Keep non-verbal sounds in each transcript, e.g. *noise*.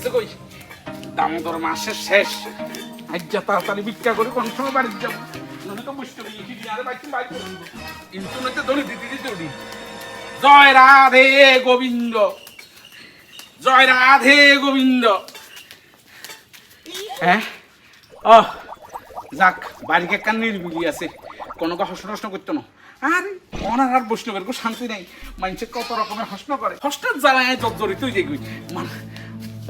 গেছে কই? দামোদর মাসের শেষ। আজ যা তাড়াতাড়ি ভিক্ষা করে কোন সময় যাব? জয় রাধে গোবিন্দ। জয় রাধে গোবিন্দ। হ্যাঁ? যাক, বাড়িকে কান নির্বিলি আছে। কোনো কা টস্ন করতো না। আরে ওনার আর বৈষ্ণবের শান্তি নেই। মানুষে কত রকমের হস্ন করে। হস্টের জ্বালায় জর্জরিত হয়ে যাই মানে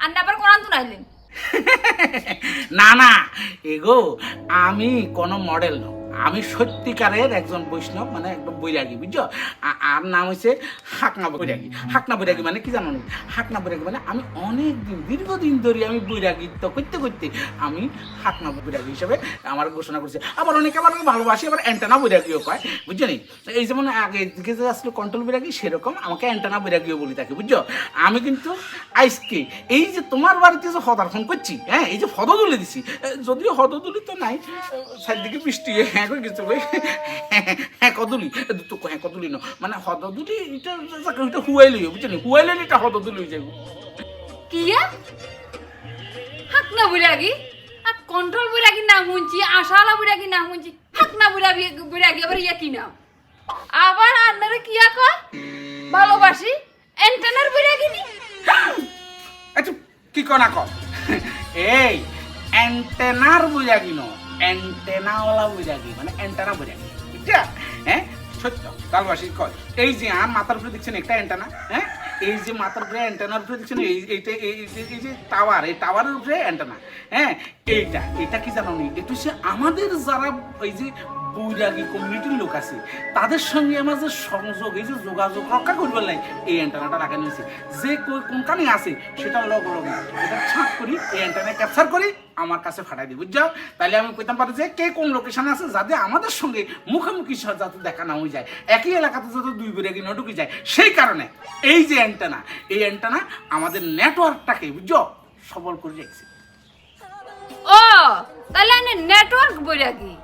আন্নে আবার কোরআন তো নাইলেন *laughs* না না এগো আমি কোনো মডেল না আমি সত্যিকারের একজন বৈষ্ণব মানে একদম বৈরাগী, বুঝছ? আর নাম হচ্ছে হাকনা বৈরাগী। হাকনা বৈরাগী মানে কি জানো? না? হাকনা বৈরাগী মানে আমি অনেক দিন দীর্ঘদিন ধরে আমি বৈরাগীত্ব করতে করতে আমি হাকনা বৈরাগী হিসেবে আমার ঘোষণা করছি। আবার অনেকে আমার ভালোবাসি, আবার অ্যান্টানা বৈরাগীও কয়, বুঝছ নি? এই যেমন আগে যে আসলে কন্ট্রোল বৈরাগী, সেরকম আমাকে অ্যান্টানা বৈরাগীও বলি থাকে, বুঝছ? আমি কিন্তু আইসকে, এই যে তোমার বাড়িতে যে হদার্পণ করছি হ্যাঁ এই যে হদ তুলে দিছি যদিও হদ তুলি তো নাই চারদিকে বৃষ্টি হ্যাঁ করে গেছে ভাই হ্যাঁ কদুলি। তো হ্যাঁ কদুলি ন মানে হদ তুলি এটা এটা হুয়াইলি বুঝছ নি হুয়াইলে এটা হদ তুলি হয়ে যাবে কি হাকনা বুড়াগি কন্ট্রোল বুড়াগি নাম শুনছি আশালা বুড়াগি নাম শুনছি হাকনা বুড়াগি বুড়াগি আবার ইয়া কি নাম? আবার আন্নারে কিয়া কয়? ভালোবাসি? অ্যান্টেনার বুড়াগি নি? আচ্ছা কি কনা ক এই অ্যান্টেনার বুঝাগি ন অ্যান্টেনাওয়ালা বুঝাগি মানে অ্যান্টেনা বুঝাগি বুঝছা? হ্যাঁ? সত্য। কালবাসী কয় এই যে, আর মাথার উপরে দেখছেন একটা অ্যান্টেনা? হ্যাঁ? এই যে মাথার উপরে অ্যান্টেনার উপরে দেখছেন, এই, এইটা, এই, এই- এই যে টাওয়ার, এই টাওয়ারের উপরে অ্যান্টেনা। হ্যাঁ? এইটা এটা কি জানো নি এটা হচ্ছে আমাদের যারা, এই যে বৈরাগী কমিউনিটির লোক আছে। তাদের সঙ্গে আমার যে সংযোগ, এই যে যোগাযোগ রক্ষা করবার নাই, এই অ্যান্টেনাটা লাগানো হয়েছে। যে কো- কোনখানে আছে, সেটা লগ লগে এটা ছাঁট করি, এই অ্যান্টেনা ক্যাপচার করি, আমার কাছে ফাটাই দিই বুঝছ? তাহলে আমি কইতাম পারি যে কে কোন লোকেশনে আছে, যাতে আমাদের সঙ্গে মুখোমুখি যাতে দেখা না হয়ে যায়। একই এলাকাতে যাতে দুই বেরিয়ে না ঢুকে যায়। সেই কারণে এই যে অ্যান্টেনা এই অ্যান্টেনা আমাদের নেটওয়ার্কটাকে বুঝছ? সবল করে রেখেছে। ও, তাহলে নেটওয়ার্ক বুড়াগি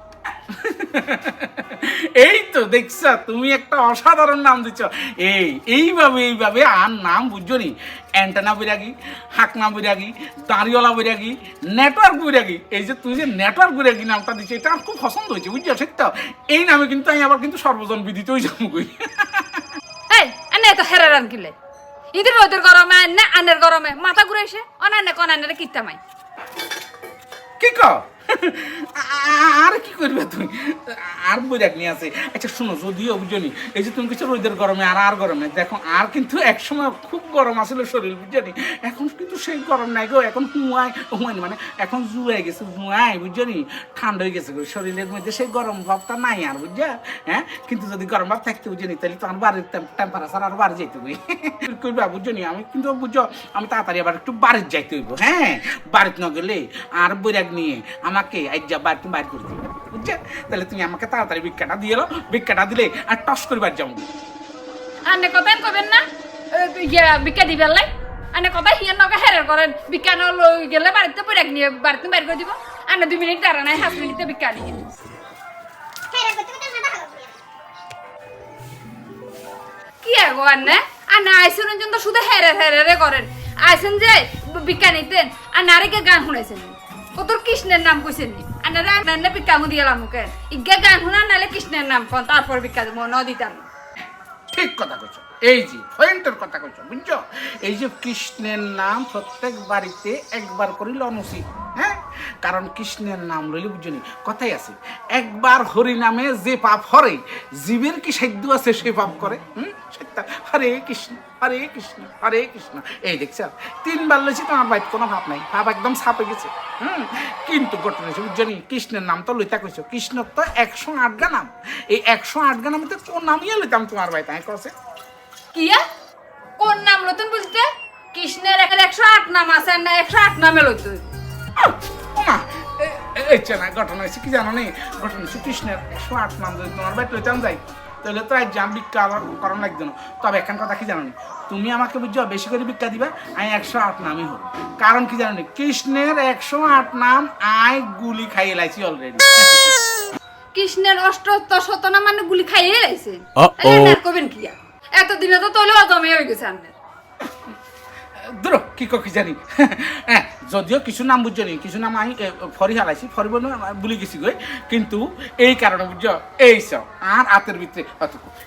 এই তো দেখছ তুমি একটা অসাধারণ নাম দিচ্ছ এই এইভাবে এইভাবে আর নাম বুঝছ নি। অ্যান্টেনা বৈরাগী হাকনা বৈরাগী দাঁড়িওয়ালা বৈরাগী নেটওয়ার্ক বৈরাগী। এই যে তুই যে নেটওয়ার্ক বৈরাগী নামটা দিচ্ছ এটা আমার খুব পছন্দ হয়েছে বুঝছ? ঠিক তো? এই নামে কিন্তু আমি আবার কিন্তু সর্বজন বিদিত হয়ে যাব কই এই আনে তো হেরারান কিলে? ইদের রোদের গরমে আনে আনের গরমে মাথা ঘুরাইছে অনানে কোন আনের কিত্তামাই কি কর আ- আর কি করবে তুমি? আর বৈরাগ নিয়ে আছে। আচ্ছা শোনো, যদিও বুঝনি, এই যে তুমি কিছু রোদের গরমে আর আর গরমে, দেখো, আর কিন্তু একসময় খুব গরম আসছিল শরীর, বুঝনি? এখন কিন্তু সেই গরম নাই গো, এখন হুয়াই হুয়াই মানে এখন জুয়াই গেছে জুয়াই বুঝনি? ঠান্ডা হয়ে গেছে শরীরের মধ্যে সেই গরম ভাবটা নাই আর বুঝছা হ্যাঁ? কিন্তু যদি গরম ভাব থাকতে, বুঝনি, তাহলে তো আমার বাড়ির টেম্পারেচার আর বাড়ি যেতে হবে করবা *laughs* বুঝনি, আমি কিন্তু বুঝছ আমি তাড়াতাড়ি আবার একটু বাড়ির যাইতে হইব হ্যাঁ? বাড়িতে না গেলে আর বৈরাগ নিয়ে আমাকে আজ যা বাড়িতে বাইর করে দিবে বুঝছ? তাহলে তুমি আমাকে তাড়াতাড়ি ভিক্ষাটা দিয়ে এলো ভিক্ষাটা দিলে আর টস করে বাড়ি যাব আনে কবেন না ইয়া বিকা দিবেন লাই। আনে কথা হিয়ার নগে হেরার করেন? বিকা ন লই গেলে বাড়িতে পড়ে নিয়ে বাড়িতে বাইর করে দিব। আনে দুই মিনিট দাঁড়া নাই মিনিটে বিকা নিয়ে কি আগো আনে আনে শুধু হেরে হেরে করেন। আইসেন যে বিকা নিতেন, আর নারীকে গান শুনাইছেন? কতর কৃষ্ণের নাম কইছেন নি? আনারা আনারে বিকা মু দিয়ালাম মুখে ইজ্ঞা গান শুনা, নালে কৃষ্ণের নাম কোন, তারপর বিকা দেবো ন দিতাম ঠিক কথা কইছো। এই যে পয়েন্টের কথা কইছো, বুঝছ? এই যে কৃষ্ণের নাম প্রত্যেক বাড়িতে একবার করিলে অনুচিত হ্যাঁ? কারণ কৃষ্ণের নাম লইলে বুঝনি কথাই আছে, একবার হরি নামে যে পাপ হরে, জীবের কি সাধ্য আছে সে পাপ করে? হুম? সত্য হরে কৃষ্ণ হরে কৃষ্ণ হরে কৃষ্ণ। এই দেখছ তিনবার লইছি তোমার বাড়িতে কোনো ভাব নাই। ভাব একদম ছাপে গেছে। হুম? কিন্তু ঘটনা হচ্ছে বুঝনি কৃষ্ণের নাম তো লইতা কইছো। কৃষ্ণ তো একশো আটগা নাম। এই একশো আটগা নামে তো কোন নামিয়ে লইতাম তোমার বাড়িতে আমি কছে কিয়া কোন নাম লতুন বুঝতে কৃষ্ণের একশো আট নাম আছে না একশো আট নামে লইতে ওমা! এই না ঘটনা হয়েছে কি জানো নেই ঘটনা হচ্ছে কৃষ্ণের একশো আট নাম যদি তোমার বাড়ি লইতাম যাই তাহলে তো আজ জাম আবার করার লাগতো না। তবে একখান কথা কি জানো নি? তুমি আমাকে বুঝছ বেশি করে ভিক্ষা দিবা আমি একশো আট নামই হব। কারণ কি জানো নি? কৃষ্ণের একশো আট নাম আই গুলি খাইয়ে লাইছি অলরেডি কৃষ্ণের অষ্টত্তর শত নাম মানে গুলি খাইয়ে লাইছে. কবেন কি এত এতদিনে তো তোলে অজমে হয়ে গেছে আপনার দূর, কি কো জানি? হ্যাঁ যদিও কিছু নাম বুঝছ নি কিছু নাম আমি ফরি ফরিব বলে বুলি গেছি গই কিন্তু এই কারণে বুঝছ এই সব আর আতের ভিতরে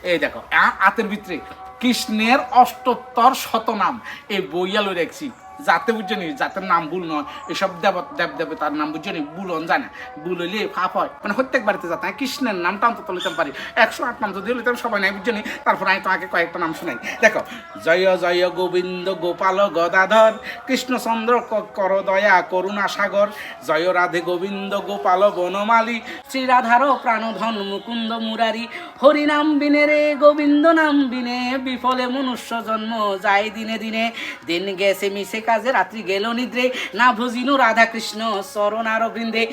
এই দেখো আর আতের ভিতরে কৃষ্ণের অষ্টোত্তর শতনাম, এই বইয়া লই রাখছি যাতে বুঝছ নি যাতের নাম ভুল নয়। এসব দেব দেব দেবে তার নাম বুঝছ নি ভুলন জানে। ভুল হইলে ফাপ হয়। মানে প্রত্যেক বাড়িতে যাতে কৃষ্ণের নামটা অন্তত লিখতে পারি। একশো আট নাম যদি লিখতাম সবাই নাই বুঝছ নি। তারপর আমি তোমাকে কয়েকটা নাম শোনাই। দেখো, জয় জয় গোবিন্দ, গোপাল, গদাধর, কৃষ্ণচন্দ্র কর দয়া করুণা সাগর জয় রাধে গোবিন্দ, গোপাল, বনমালী, শ্রীরাধার, প্রাণধন, মুকুন্দ, মুরারি হরিনাম বিনে রে, গোবিন্দ নাম বিনে। বিফলে মনুষ্য জন্ম, যায় দিনে দিনে। দিন গেছে, মিশে কাজে, রাত্রি গেল নিদ্রে। না ভজিনু রাধা কৃষ্ণ চরণার বৃন্দে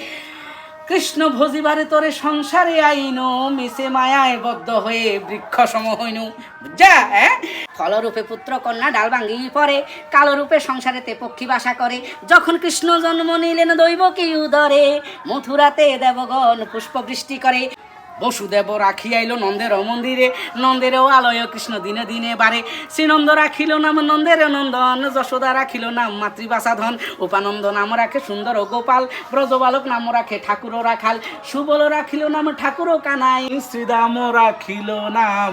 কৃষ্ণ ভজিবারে তোরে সংসারে আইনো, মিশে মায়ায় বদ্ধ হয়ে বৃক্ষ সম হইনু। যা হ্যাঁ? ফলরূপে পুত্র কন্যা ডাল ভাঙ্গি পরে, কালরূপে সংসারেতে পক্ষী বাসা করে। যখন কৃষ্ণ জন্ম নিলেন দৈব কি উদরে, মথুরাতে দেবগণ পুষ্প বৃষ্টি করে। বসুদেব রাখি আইল নন্দের মন্দিরে, নন্দেরও আলয় কৃষ্ণ দিনে দিনে বারে। শ্রীনন্দ রাখিল নাম, নন্দের নন্দন, যশোদা রাখিল নাম, মাতৃবাসাধন। উপানন্দ নাম রাখে সুন্দর গোপাল, ব্রজবালক নাম রাখে ঠাকুর রাখাল। সুবল রাখিল নাম, ঠাকুর কানাই। শ্রীদাম রাখিল নাম,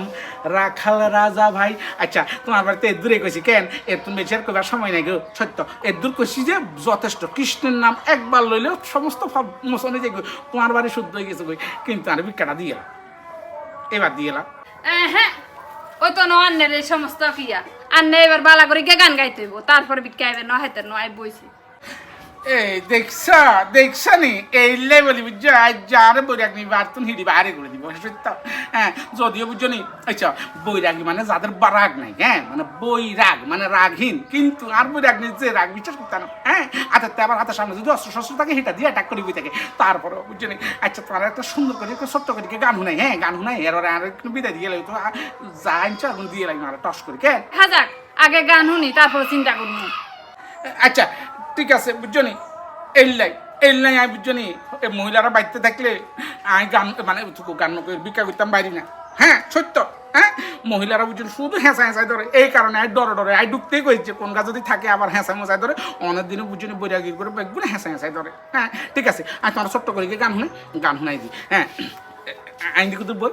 রাখাল রাজা ভাই। আচ্ছা তোমার বাড়িতে এর দূরে কইছি, কেন? এর তুমি বেশি আর সময় নাই গো, সত্য। এর দূর কইছি যে যথেষ্ট, কৃষ্ণের নাম একবার লইলেও সমস্ত মোশনে যে তোমার বাড়ি শুদ্ধ হয়ে গেছে কিন্তু আর ভিক্ষাটা দিয়ে। এবার দিয়ে হ্যাঁ তো সমস্ত ফিয়া আন্নে এবার বালা করে গান গাইতে হইব, তারপরে বিক্রি আইবে ন হাইতে নয় বইছি। এই দেখছা দেখছা নি? এই লেভেলে বুঝছ? আজ যার বৈরাগী বার্তুন হিড়ি বাইরে করে দিব সত্য? হ্যাঁ যদিও বুঝছ নি? আচ্ছা বৈরাগী মানে যাদের বা রাগ নাই হ্যাঁ? মানে বৈরাগ মানে রাগহীন। কিন্তু আর বৈরাগ বৈরাগী যে রাগ বিশ্বাস করতে না। হ্যাঁ? হাতের আবার হাতের সামনে যদি অস্ত্র শস্ত্র থাকে সেটা দিয়ে অ্যাটাক করে বই থাকে। তারপরে বুঝছ নি? আচ্ছা তোমার একটা সুন্দর করে একটা ছোট্ট করে গান শুনাই হ্যাঁ? গান শুনাই এর আর একটু বিদায় দিয়ে লাগতো যা আনছো এখন দিয়ে লাগবে আর টস করে কেন হাজাক আগে গান শুনি তারপর চিন্তা করব। আচ্ছা ঠিক আছে বুঝছ নি এল্লাই এল্লাই আমি বুঝছ নি এই মহিলারা বাড়িতে থাকলে আমি গান মানে গান বিক্রি করতাম বাইরে না। হ্যাঁ সত্য হ্যাঁ? মহিলারা বুঝছ শুধু হেঁচা হেঁচাই ধরে। এই কারণে আই ডরে ডরে আই ঢুকতেই কইছে কোন গাছ যদি থাকে আবার হেঁচা মেঁচাই ধরে। অনেক দিনে বুঝছ নি বৈরাগির করে বেগুন হেঁচা হেঁচাই ধরে। হ্যাঁ ঠিক আছে আমি তোমার ছোট্ট করে গিয়ে গান শুনে গান শুনাই দিই হ্যাঁ? আইন দিকে তো বল।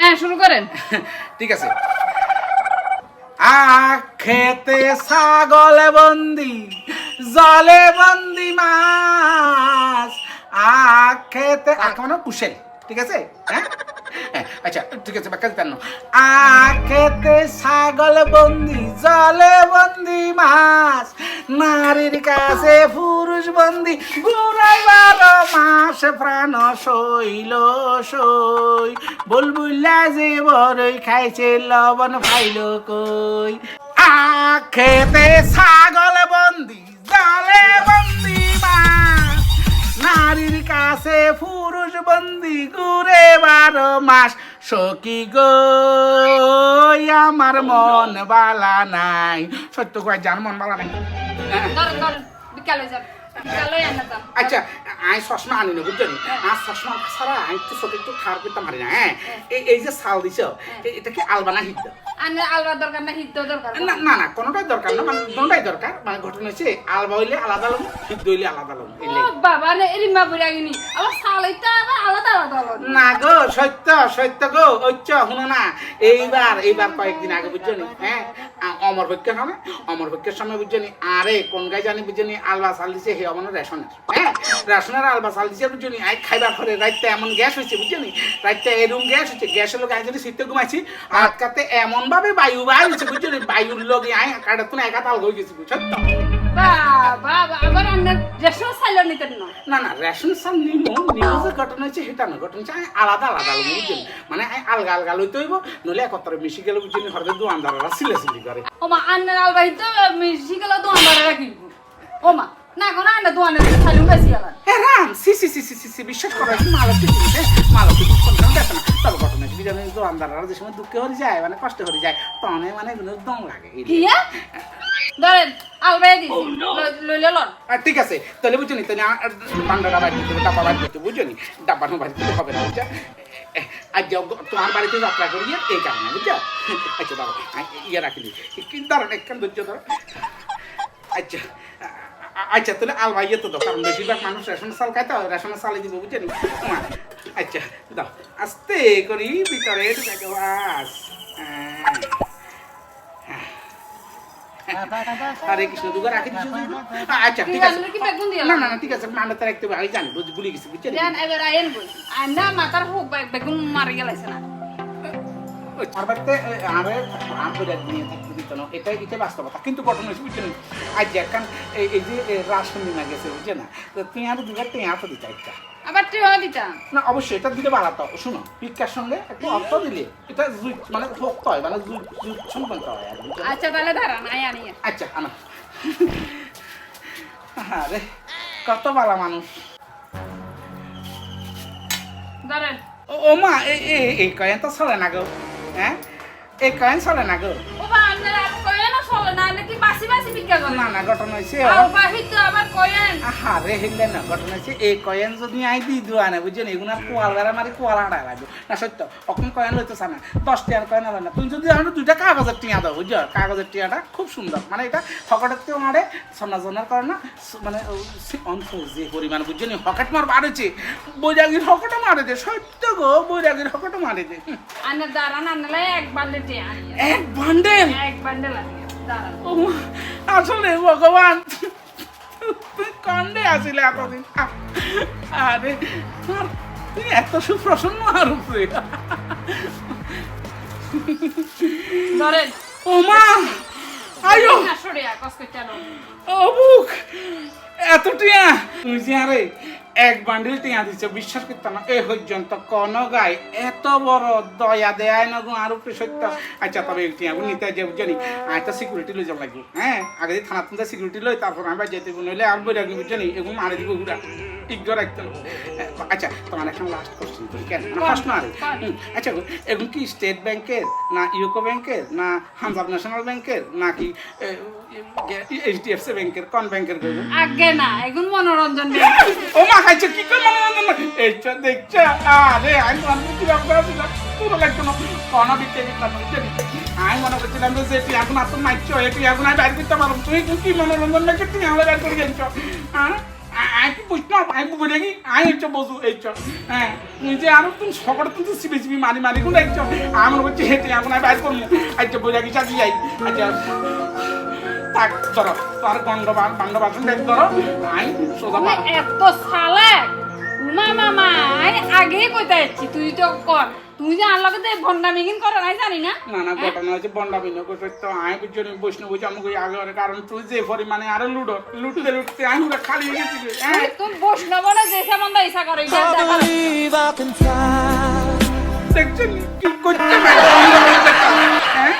হ্যাঁ শুরু করেন। ঠিক আছে। আখেতে ছাগল বন্দি জলে বন্দি মাছ। আখেতে আখ মানে কুশেল ঠিক আছে? হ্যাঁ? হ্যাঁ, আচ্ছা ঠিক আছে বাক্কা দিতেন আখেতে ছাগল বন্দি জলে বন্দি মাছ। নারীর কাছে পুরুষ বন্দি গুড়াই বারো মাস প্রাণ শৈল সই। বুলবুল্লা যে বড়ই খাইছে লবণ ফাইল কই? আখেতে ছাগল বন্দি, জালে বন্দি মাছ। নারীর কাছে পুরুষ বন্দি ঘুরে বারো মাস। সকি গো, আমার মন বালা নাই। সত্য কয়, যার মন বালা নাই। বিকালে যান আচ্ছা আমি চশমা আনি না বুঝছ আর চশমা ছাড়া আমি তো চোখে একটু খার করতে পারি না হ্যাঁ? এই- এই যে চাল দিছ এ- এটা কি আলবানা হিদ্দ আনে আলবার দরকার না হিত দরকার। না না না কোনোটাই দরকার না মানে কোনোটাই দরকার। মানে ঘটনা হচ্ছে আলবা হইলে আলাদা লম হিদ্দ হইলে আলাদা লম বাবা রে এরিমা বুড়াগিনি। আবার সালাইতে আবার আলাদা আলাদা না গো সত্য সত্য গো ঐচ্য শুনো না, এইবার এইবার কয়েকদিন আগে বুঝছ নি? হ্যাঁ অমর পক্ষের সময় অমর পক্ষের সময় বুঝছ নি? আরে, কোন গাই জানি বুঝছ নি আলবা চাল দিছে, হে অমন রেশনের। হ্যাঁ রেশনের আলবা চাল দিছে বুঝছ নি? আই খাইবার পরে রাইতে এমন গ্যাস হয়েছে বুঝছ নি? রাইতে এরকম গ্যাস হয়েছে গ্যাসের লোক আই যদি শীতে ঘুমাইছি, হাত কাতে এমন ভাবে বায়ু বাইর হয়েছে বুঝছ নি? বায়ুর লোক আই কাটা তুমি একা তাল হয়ে গেছি বুঝছ? তো? বাবা আবার রেশন নিতেন না। না না রেশন সাল নিব নিব যে ঘটনা হচ্ছে সেটা না ঘটনা হচ্ছে আমি আলাদা আলাদা বুঝছেন? মানে আলগা আলগা লইতে হইব নইলে একত্রে মিশি গেলে বুঝছেন হরদে দোয়ানদাররা সিলে সিলি করে। ওমা আন্নার আলবাহিত মিশি গেল দোয়ান বাড়া রাখিব ওমা না আন্না দোয়ানের হ্যাঁ রাম সি সি সি সি সি সি বিশ্বাস করা কি মালক কিছু হ্যাঁ মালক কিছু কোনো না। তবে ঘটনা হচ্ছে বিজানে দোয়ানদাররা যে সময় দুঃখে হয়ে যায় মানে কষ্ট হয়ে যায় তখন মানে দম লাগে ধরেন আলবাই দিছি লইলে লন আর ঠিক আছে। তাহলে বুঝছ নি তাহলে বান্ডাটা বাড়ি দিতে হবে ডাব্বা বাড়ি দিতে বুঝছ নি? ডাব্বানো বাড়ি দিতে হবে না বুঝছ? আজ যাও গো- তোমার বাড়িতে যাত্রা করি এই কারণে বুঝছ? আচ্ছা দাঁড়ো ইয়ে কিন্তু একখান ধৈর্য ধরো আচ্ছা আচ্ছা তাহলে আলবা ইয়ে তো দাও কারণ বেশিরভাগ মানুষ রেশন চাল খায় তো রেশনের চালে দিব বুঝছ নি? উমা, আচ্ছা দাও। আস্তে করি ভিতরে ঢুকে হরে কৃষ্ণ দিছো তুই? আচ্ছা ঠিক আছে। না না না ঠিক আছে হবে আমি জানি বুঝ- ভুলে গেছি বুঝছেন? দেন এবার আইন বই। আন্না মাথার হোক বেগুন মারি গেলাইছে না। আর আরে আম করে নিয়ে থাকতে দিত না এটাই বাস্তবতা কিন্তু ঘটনা হচ্ছে বুঝছেন? আজ এখন এই যে বিমা গেছে বুঝছে না তো তুই আর দুবার টেঁয়া তো দিতে একটা। আবার টিয়া দিতাম। না অবশ্যই এটা দিলে ভালো তো শোনো ভিক্ষার সঙ্গে একটু অর্থ দিলে এটা জুই মানে ভক্ত হয় মানে জুই জুই সম্পন্ন হয়? আচ্ছা তাহলে দাঁড়ান আই আনি। আচ্ছা আনা। আরে কত ভালো মানুষ। ধরেন ও মা এই এই কয়েন তো চলে না গো। হ্যাঁ? এই কয়েন চলে না গো। ও বা আপনার কয়েন চলে না নাকি বাসি বাসি বিক্রি না না ঘটনা হয়েছে। আর বাহিত আবার কয়েন আরে হেললে না ঘটনা হচ্ছে এই কয়েন যদি আই দি দুয়া না? বুঝছেন এগুলো কোয়াল দ্বারা মারি কোয়াল আড়া লাগবে না সত্য অখন কয়েন লইতে না দশ টিয়ার কয়েন আলো না। তুমি যদি আমরা দুইটা কাগজের টিয়া দাও বুঝছ? কাগজের টিয়াটা খুব সুন্দর। মানে এটা হকটের তেও মারে সোনা জোনার করে না মানে অন্ত যে পরিমাণ বুঝছেন হকেট মার বাড়েছে। বৈরাগীর হকটও মারেছে সত্য গো বৈরাগীর হকটও মারেছে হুম। আনে দাঁড়ান আনলে এক বান্ডেল টিয়া এক বান্ডেল এক বান্ডেল আসলে ভগবান। তুই কান্দে আসিলে এতদিন। আরে তুই এত সুপ্রসন্ন আর ধরেন ও মা আয়ো। না সরে কষ্ট চালো ও বুক এত টিয়া তুই যে আরে এক বান্ডিল টিয়া দিচ্ছ বিশ্বাস করতাম না এ পর্যন্ত কোন গাই এত বড় দয়া দেয় না গো আর উপরে সত্য। আচ্ছা তবে এই টিয়া নিতে যে বুঝলি একটা সিকিউরিটি লই যাব লাগবে হ্যাঁ? আগে দিয়ে থানা তুলতে সিকিউরিটি লই তারপর আমি যেতে নইলে আর বই রাখবি বুঝলি এগুলো মারে দিব ঘুরা। ইগনোর হবে। আচ্ছা তোমার এখন লাস্ট কোশ্চেন করি কেন? প্রশ্ন আরে। হুম, আচ্ছা এগুলো কি স্টেট ব্যাংকের না ইউকো ব্যাংকের না পাঞ্জাব ন্যাশনাল ব্যাংকের নাকি এইচডিএফসি ব্যাংকের কোন ব্যাংকের গো আগে না এখন মনোরঞ্জন ও মা খাইছে? কি করে মনোরঞ্জন এইটা দেখছে? আরে আমি মনে করছিলাম করেছিলাম পুরো লাগতো না কোনো বিকে দিতাম আমি মনে করছিলাম যে তুই এখন এত মাইছ তুই এখন আমি বাইরে করতে পারব। তুই কি মনোরঞ্জন দেখে তুই আমরা বাইর করে গেছ হ্যাঁ আমি কি বুঝতে আমি বলে কি আমি হচ্ছে বসু এই চ। হ্যাঁ যে আরও তুমি সকলে তুমি সিবি সিবি মারি মারি কোন দেখছ? আমি হেঁটে এখন আমি বাইর করব। আচ্ছা বোঝা কি চাকরি যাই। আচ্ছা। থাক ধরো তোর গন্ড বান্ড দেখ ধরো। আমি সোজা এত সালেক। মা মামা আমি আগেই কইতে যাচ্ছি তুই তো কর। তুই যে আল্লাহকে তো ভন্ডা মিগিন করে নাই জানি না। না না ঘটনা হচ্ছে বন্ডা বিনয় করতে তো আমি বুঝছি বৈষ্ণব বুঝি আমাকে আগে কারণ তুই যে পরিমাণে আরও লুডো লুটতে লুটতে আমি পুরো খালি হয়ে গেছি। হ্যাঁ? বৈষ্ণব না যে সেমন ইসা করে এটা. দেখছেন কি করছে হ্যাঁ?